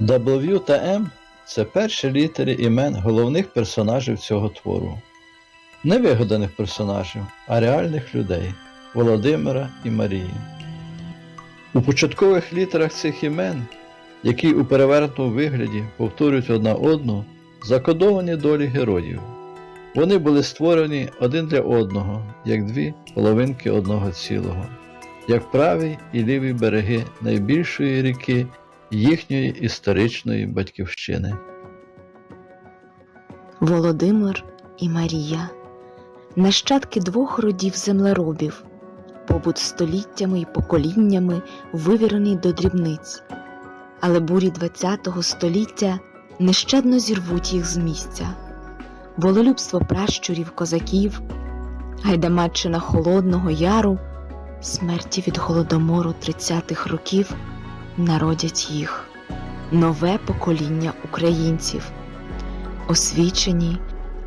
W та М це перші літери імен головних персонажів цього твору. Не вигаданих персонажів, а реальних людей Володимира і Марії. У початкових літерах цих імен, які у перевернутому вигляді повторюють одна одну, закодовані долі героїв. Вони були створені один для одного, як дві половинки одного цілого, як правий і лівий береги найбільшої ріки їхньої історичної батьківщини. Володимир і Марія, нащадки двох родів землеробів, побут століттями і поколіннями вивірений до дрібниць, але бурі ХХ століття нещадно зірвуть їх з місця. Вололюбство пращурів козаків, гайдамаччина Холодного Яру, смерті від голодомору 30-х років народять їх, нове покоління українців. Освічені,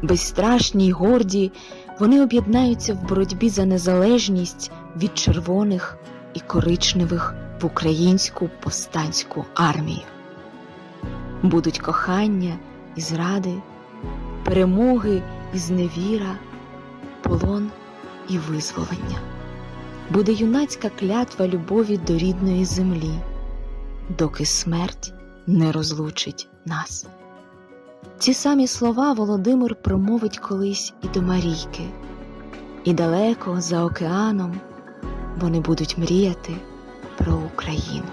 безстрашні й горді, вони об'єднаються в боротьбі за незалежність від червоних і коричневих в українську повстанську армію. Будуть кохання і зради, перемоги і зневіра, полон і визволення. Буде юнацька клятва любові до рідної землі, доки смерть не розлучить нас. Ці самі слова Володимир промовить колись і до Марійки, і далеко за океаном вони будуть мріяти про Україну.